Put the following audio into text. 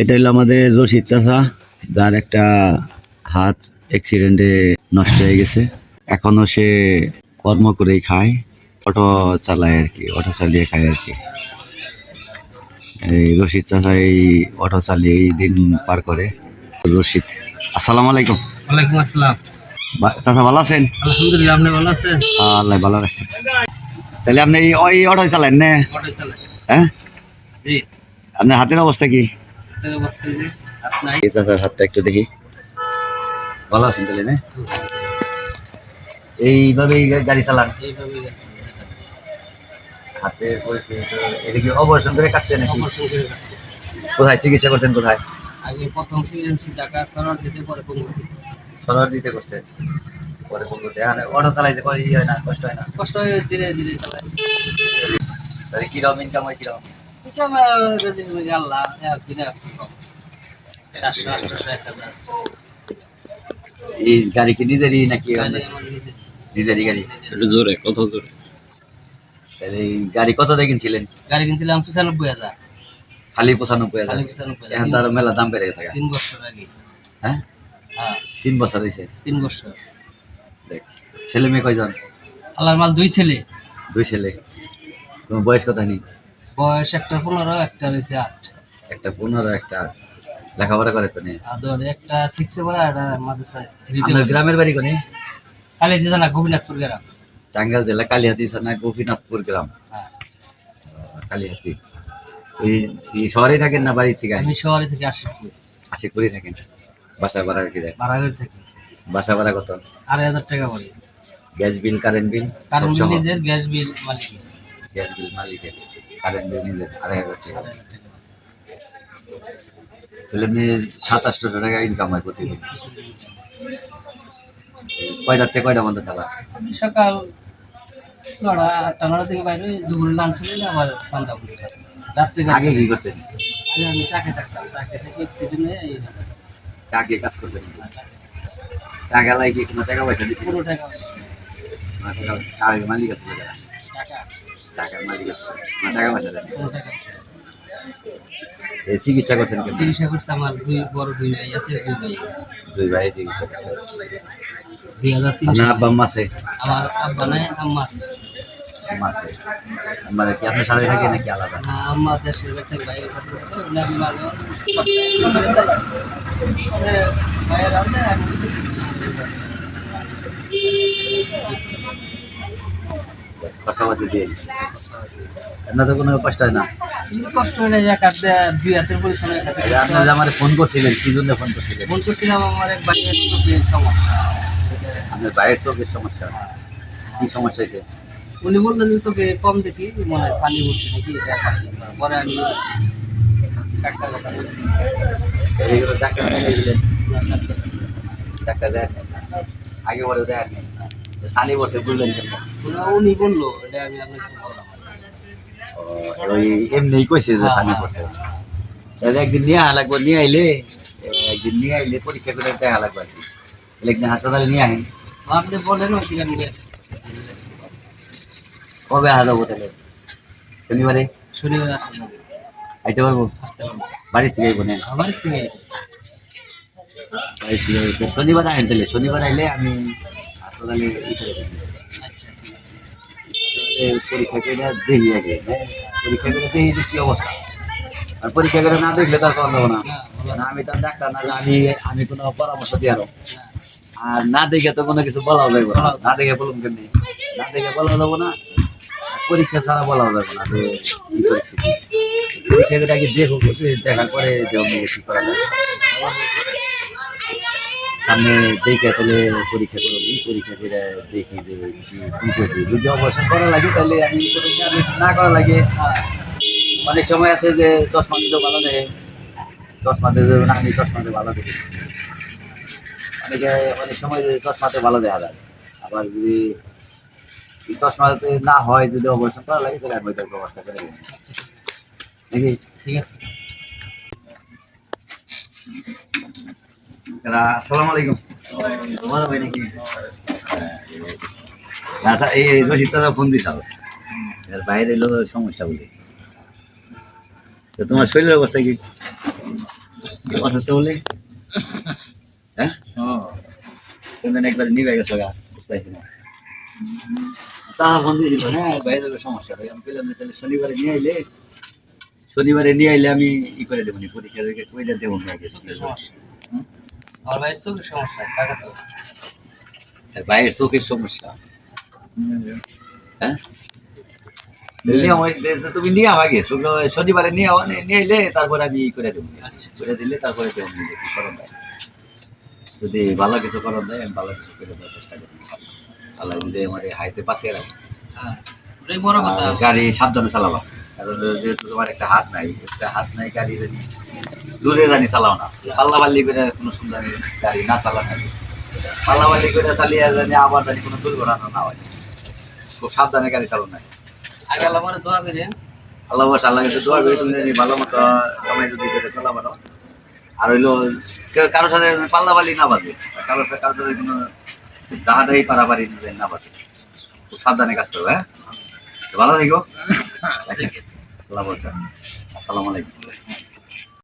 এটা হলো আমাদের রশিদ চাচা যার একটা হাত অ্যাক্সিডেন্টে নষ্ট হয়ে গেছে। এখনও সে কর্ম করেই খায় অটো চালায় আর কি অটো চালিয়ে খায় আর কি। এই রশিদ চাচা এই অটো চালিয়েই দিন পার করে। রশিদ আসসালামু আলাইকুম। ওয়ালাইকুম আসসালাম। চাচা ভালো আছেন? আলহামদুলিল্লাহ আপনি ভালো আছেন? আল্লাহ ভালো রাখছেন তাহলে আপনি ওই অটো চালান না? হ্যাঁ? আপনার হাতের অবস্থা কি? এই চাচার হাতটা একটু দেখি। ভালো আছেন তাহলে না? এইভাবেই গাড়ি চালান। হাতে অপারেশন করে কাটছে নাকি? কোথায়? চিকিৎসা করছেন কোথায়? আগে প্রথম সিএমসি সরার দিতে পরে সরার দিতে করছে পরে বলতে আর অটো চালাইতে পরে হয় না কষ্ট হয় না? কষ্ট হয়ে ধীরে ধীরে চালাই। তাহলে কীরকম ইনকাম হয় কীরকম? এই গাড়ি কি নিজেরই নাকি গাড়ি আমার নিজের। নিজেরই গাড়ি নিজের। জোরে কত জোরে তাহলে এই গাড়ি কত দিয়ে কিনছিলেন গাড়ি কিনছিলাম পঁচানব্বই হাজার খালি পঁচানব্বই হাজার এখন তো হাজার আরও মেলা দাম বেড়ে গেছে। তিন বছর আগে হ্যাঁ তিন বছর হয়েছে তিন বছর দেখ ছেলে মেয়ে কয়জন আল্লাহর মাল দুই ছেলে দুই ছেলে তোমার বয়স কত নেই বয়স একটা পনেরো একটা রয়েছে আট। একটা পনেরো একটা আট। লেখাপড়া করে তো নেই একটা সিক্সে পড়ে একটা মাদ্রাসা গ্রামের বাড়ি কোনে? কালি যে জানা গোপীনাথপুর গ্রাম। টাঙ্গাইল জেলা কালিহাতি থানা গোপীনাথপুর গ্রাম। হ্যাঁ। কালিহাতি। এই শহরেই থাকেন না বাড়ি থেকে আমি শহরে থেকে আসি আশি করে থাকেন? বাসা ভাড়া কি দেয়? ভাড়াঘর থেকে। বাসা ভাড়া কত? আড়াই হাজার টাকা পড়ে গ্যাস বিল কারেন্ট বিল? সহ। নিজের গ্যাস বিল মালিক গ্যাস বিল মালিকের। কারেন্ট বিল নিজের আড়াই হাজার টাকা। তাহলে এমনি সাতাশশো টাকা ইনকাম হয় প্রতিদিন। কয়টার থেকে কয়টা বন্ধ চালা? সকাল নটা আটটা নটা থেকে বাইরে দুপুরে লাঞ্চ নিলে আবার সন্ধ্যা পর্যন্ত রাত্রে আগে কি করতেন? আগে আমি টাকে থাকতাম টাকে থেকে হয়ে এই কাজ করতেন? টাকা লাগে কোনো টাকা পয়সা দিতে পুরো টাকা। মালিক আছে টাকা। এই চিকিৎসা করছেন চিকিৎসা করছে আমার দুই বড় দুই ভাই আছে দুই ভাই। দুই ভাই চিকিৎসা করছেন দুই হাজার তিনশো। আপনার আব্বা আম্মা আছে? আমার আব্বা নাই আম্মা আছে। আম্মা আছে। কি আপনার সাথে থাকে নাকি আলাদা? না, আম্মা দেশের থেকে বাইরে কথা দিয়ে। কোনো কষ্ট হয় না। কষ্ট হয়ে যায় দুই হাতের পরিশ্রম আমার ফোন করছিলেন কি জন্য ফোন করছিলেন? ফোন করছিলাম আমার এক চোখের সমস্যা। আপনার ভাইয়ের চোখের সমস্যা? কি সমস্যা হয়েছে? উনি বললেন তোকে কম দেখি মনে হয় ছানি উঠছে নাকি এটা পরে আমি ডাক্তার কথা আগে পরে দেন সানি বসে বুঝলেন কেন? উনি- বলল এটা আমি আপনাকে বললাম ওই এমনি কইছে যে হ্যাঁ, সানি হ্যাঁ। বসে। তাহলে একদিন নিয়ে লাগবে নিয়ে আইলে একদিন নিয়ে আইলে পরীক্ষা করে দেখা লাগবে আর কি। একদিন হাসপাতালে নিয়ে আইন আপনি বলেন কবে আসা যাব তাহলে? শনিবারে? শনিবার আসেন আইতে পারব? বাড়ি থেকে আইবো না আমার থেকে। বাড়ি থেকে শনিবার আইন তাহলে। শনিবার আইলে আমি তাহলে হ্যাঁ? পরীক্ষা করে না দেখলে তো আর করা যাব না। আমি তো ডাক্তার না, আমি আমি কোনো পরামর্শ দিয়ে আরও। না দেখে তো কোনো কিছু বলাও যাবে না। না দেখে বলুন কেমনি না দেখে বলা যাব না। পরীক্ষা ছাড়া যাবে না পরীক্ষা করে আগে দেখো, দেখার পরে করা যায় সামনে দেখে তাহলে পরীক্ষা করব পরীক্ষা করে দেখি যে কি কি করছি। যদি অপারেশন করা লাগে তাহলে আমি না করা লাগে। অনেক সময় আছে যে চশমা দিতে ভালো দেখে চশমাতে যে না আমি চশমাতে ভালো দেখি অনেকে, অনেক সময় চশমাতে ভালো দেখা যায়। আবার যদি চশমাতে না হয়, যদি অপারেশন করা লাগে, তাহলে আমি ওইটার ব্যবস্থা করে নাকি? ঠিক আছে। আসসালামু আলাইকুম বড় ভাই নাকি আচ্ছা এই রশিদ দাদা ফোন দিস এর বাইরে এলো সমস্যা বলে। তো তোমার শরীরের অবস্থা কি? অসুস্থ বলে? হ্যাঁ? কিন্তু একবার নিবে গেছে গা বুঝতে না। চাহা বন্ধ দিয়ে দিল হ্যাঁ বাইরের সমস্যা। আমি পেলাম তাহলে শনিবারে নিয়ে আইলে শনিবারে নিয়ে আইলে আমি ই করে দেবো পরীক্ষা দেবো না আমার ভাইয়ের চোখের সমস্যা টাকা তো। বাইরের চোখের সমস্যা? হ্যাঁ? তুমি নিয়ে আমাকে শনিবারে নিয়ে আও, নিয়ে এলে তারপরে আমি ই করে দেবো। আচ্ছা। করে দিলে তারপরে দেবো নি দেখি করণ দেয় যদি ভালো কিছু করণ দেয় আমি ভালো কিছু করে দেওয়ার চেষ্টা করি। আল্লাহ যদি আমার হাইতে পাশে রাখে হ্যাঁ। গাড়ি সাবধানে চালাবা। যেহেতু তোমার একটা হাত নাই একটা হাত নাই গাড়ি যদি দূরে গাড়ি চালাও না। পাল্লা পাল্লি করে কোনো সুন্দর গাড়ি না চালানো পাল্লা পাল্লি করে চালিয়ে জানি আবার জানি কোনো দুর্ঘটনা না হয়। খুব সাবধানে গাড়ি চালানো না। আগে আল্লাহ আমার দোয়া করেন। আল্লাহ বাস আল্লাহ কাছে দোয়া করি তুমি জানি ভালো মতো কামাই যদি করে চালাবো আর হইল কারোর সাথে পাল্লা পাল্লি না বাজে কারোর সাথে কারোর সাথে কোনো দাহাদাহি পারাপারি না বাজে। খুব সাবধানে কাজ করবে হ্যাঁ? ভালো থেকো। আসসালামু আলাইকুম।